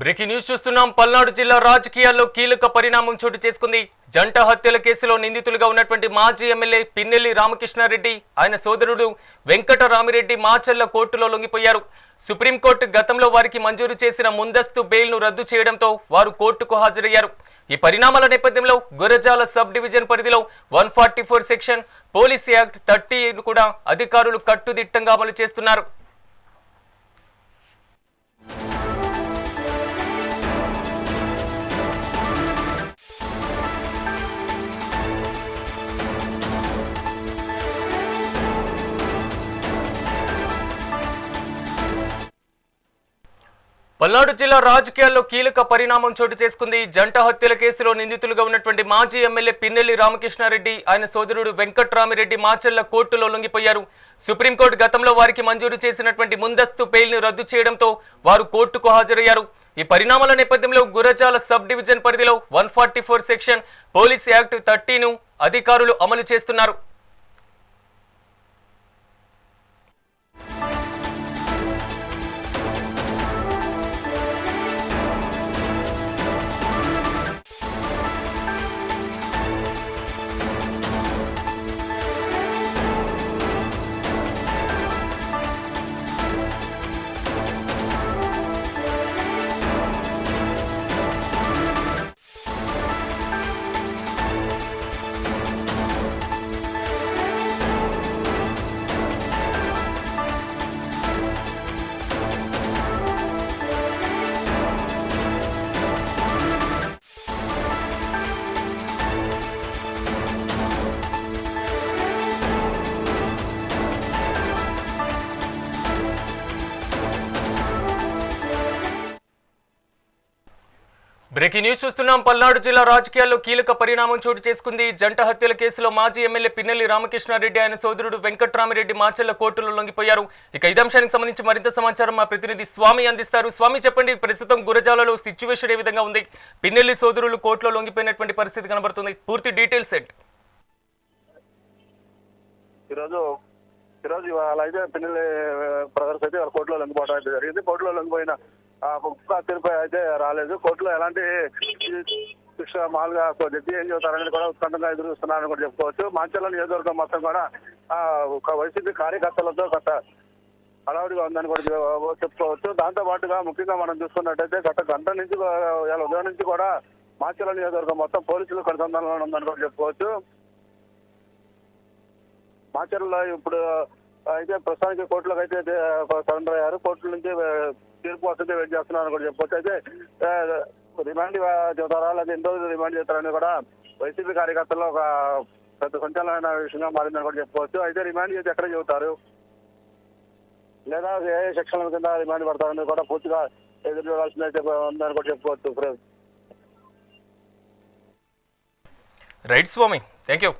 Breaking news చూస్తున్నాం. పల్నాడు జిల్లా రాజకీయాల్లో కీలక పరిణామం చోటు చేసుకుంది. జంట హత్యల కేసులో నిందితులుగా ఉన్నటువంటి మాజీ ఎమ్మెల్యే పిన్నెల్లి రామకృష్ణారెడ్డి ఆయన సోదరుడు వెంకట రామిరెడ్డి మాచర్ల కోర్టులో లొంగిపోయారు. సుప్రీంకోర్టు గతంలో వారికి మంజూరు చేసిన ముందస్తు బెయిల్ను రద్దు చేయడంతో వారు కోర్టుకు హాజరయ్యారు. ఈ పరిణామాల నేపథ్యంలో గురజాల సబ్ డివిజన్ పరిధిలో one forty four section police act thirty కూడా అధికారులు కట్టుదిట్టంగా అమలు చేస్తున్నారు. పల్నాడు జిల్లా రాజకీయాల్లో కీలక పరిణామం చోటు చేసుకుంది. జంట హత్యల కేసులో నిందితులుగా ఉన్నటువంటి మాజీ ఎమ్మెల్యే పిన్నెల్లి రామకృష్ణారెడ్డి ఆయన సోదరుడు వెంకట్రామిరెడ్డి మాచర్ల కోర్టులో లొంగిపోయారు. సుప్రీంకోర్టు గతంలో వారికి మంజూరు చేసినటువంటి ముందస్తు బెయిల్ను రద్దు చేయడంతో వారు కోర్టుకు హాజరయ్యారు. ఈ పరిణామాల నేపథ్యంలో గురజాల సబ్ డివిజన్ పరిధిలో one forty four section police act thirteen అధికారులు అమలు చేస్తున్నారు. బ్రేకింగ్ న్యూస్ చూస్తున్నాం. పల్నాడు జిల్లా రాజకీయాల్లో కీలక పరిణామం చోటు చేసుకుంది. జంట హత్యల కేసులో మాజీ ఎమ్మెల్యే పిన్నెల్లి రామకృష్ణారెడ్డి ఆయన సోదరుడు వెంకట్రామిరెడ్డి మాచెల్ల కోర్టులో లొంగిపోయారు. ఇక ఇదంశానికి అంశానికి సంబంధించి మరింత సమాచారం మా ప్రతినిధి స్వామి అందిస్తారు. స్వామి చెప్పండి ప్రస్తుతం గురజాలలో సిచ్యువేషన్ ఏ విధంగా ఉంది? పిన్నెల్లి సోదరులు కోర్టులో లొంగిపోయినటువంటి పరిస్థితి కనబడుతుంది. పూర్తి డీటెయిల్స్ సెట్ ఈరోజు ఈరోజు అయితే పిన్నెల్లి బ్రదర్స్ అయితే కోర్టులో లొంగిపోవడం అయితే జరిగింది. కోర్టులో లొంగిపోయిన తిరుపతి అయితే రాలేదు. కోర్టులో ఎలాంటి శిక్ష మామూలుగా జడ్జి ఏం చెబుతారని కూడా ఉత్కంఠంగా ఎదురు చూస్తున్నారని కూడా చెప్పుకోవచ్చు. మాంచల నియోజకవర్గం మొత్తం కూడా ఒక వైసీపీ కార్యకర్తలతో గత హడావుడిగా ఉందని కూడా చెప్పుకోవచ్చు. దాంతో పాటుగా ముఖ్యంగా మనం చూసుకున్నట్టయితే గత గంట నుంచి కూడా- ఉదయం నుంచి కూడా మాచల నియోజకవర్గం మొత్తం పోలీసులు కనుసంధానంలో ఉందని కూడా చెప్పుకోవచ్చు. మాచర్లో ఇప్పుడు అయితే ప్రస్తుతానికి కోర్టులోకి అయితే సరెండర్ అయ్యారు. కోర్టుల నుంచి తీర్పు వస్తుంది వెయిట్ చేస్తున్నారని కూడా చెప్పొచ్చు. అయితే రిమాండ్ చెబుతారా? లేదా ఎన్ని రోజులు రిమాండ్ చేస్తారని కూడా వైసీపీ కార్యకర్తల్లో ఒక పెద్ద సంచలనమైన విషయంగా మారిందని కూడా చెప్పుకోవచ్చు అయితే రిమాండ్ చేసి ఎక్కడ చెబుతారు? లేదా ఏ సెక్షన్ల కింద రిమాండ్ పడతారని కూడా పూర్తిగా ఎదురు చూడాల్సింది అయితే ఉందని కూడా చెప్పుకోవచ్చు రైట్ స్వామి థ్యాంక్ యూ